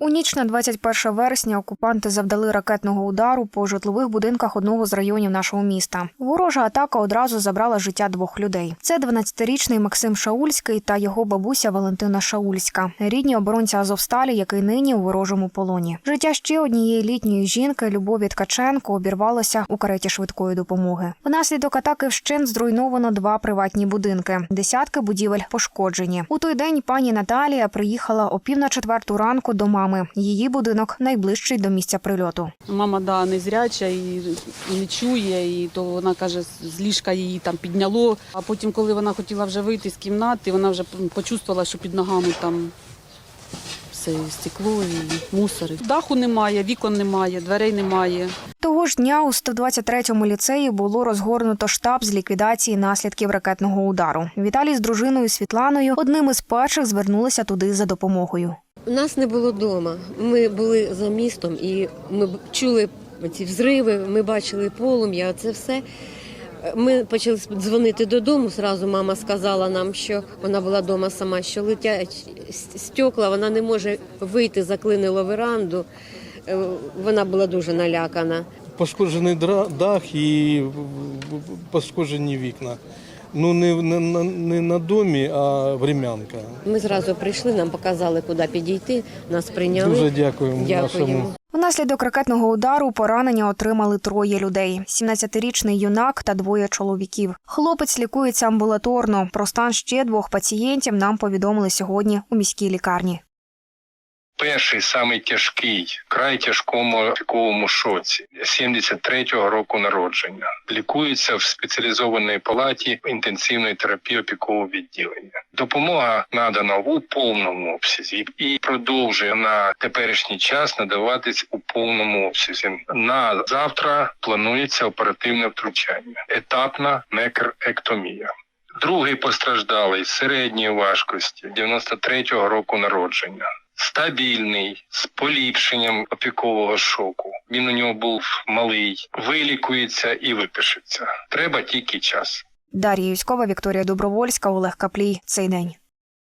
У ніч на 21 вересня окупанти завдали ракетного удару по житлових будинках одного з районів нашого міста. Ворожа атака одразу забрала життя двох людей. Це 12-річний Максим Шаульський та його бабуся Валентина Шаульська, рідні оборонця Азовсталі, який нині у ворожому полоні. Життя ще однієї літньої жінки Любові Ткаченко обірвалося у кареті швидкої допомоги. Внаслідок атаки вщент зруйновано два приватні будинки. Десятки будівель пошкоджені. У той день пані Наталія приїхала о пів на четверту ранку до мами. Її будинок найближчий до місця прильоту. Мама да, незряча і, і не чує, і то вона каже, з ліжка її там підняло. А потім, коли вона хотіла вже вийти з кімнати, вона вже почувствувала, що під ногами там все стекло і мусор. Даху немає, вікон немає, дверей немає. Того ж дня у 123-му ліцеї було розгорнуто штаб з ліквідації наслідків ракетного удару. Віталій з дружиною Світланою одним із перших звернулися туди за допомогою. Нас не було вдома. Ми були за містом і ми чули ці взриви, ми бачили полум'я. Це все. Ми почали дзвонити додому. Зразу мама сказала нам, що вона була вдома сама, що летять стекла, вона не може вийти, заклинило веранду. Е, Вона була дуже налякана. Пошкоджений дах і пошкоджені вікна. Ну не, не, на- не на домі, а врем'янка. Ми зразу прийшли, нам показали, куди підійти. Нас прийняли. Дуже дякуємо, Дякуємо. нашому. Внаслідок ракетного удару поранення отримали троє людей: 17-річний юнак та двоє чоловіків. Хлопець лікується амбулаторно. Про стан ще двох пацієнтів нам повідомили сьогодні у міській лікарні. Перший самий тяжкий, край тяжкому піковому шоці 73-го року народження. Лікується в спеціалізованій палаті інтенсивної терапії опікового відділення. Допомога надана у повному обсязі і продовжує на теперішній час надаватись у повному обсязі. На завтра планується оперативне втручання, етапна некректомія. Другий постраждалий середньої важкості 93-го року народження. Стабільний з поліпшенням опікового шоку. Він у нього був малий, вилікується і випишеться. Треба тільки час. Дар'я Юськова, Вікторія Добровольська, Олег Каплій. Цей день.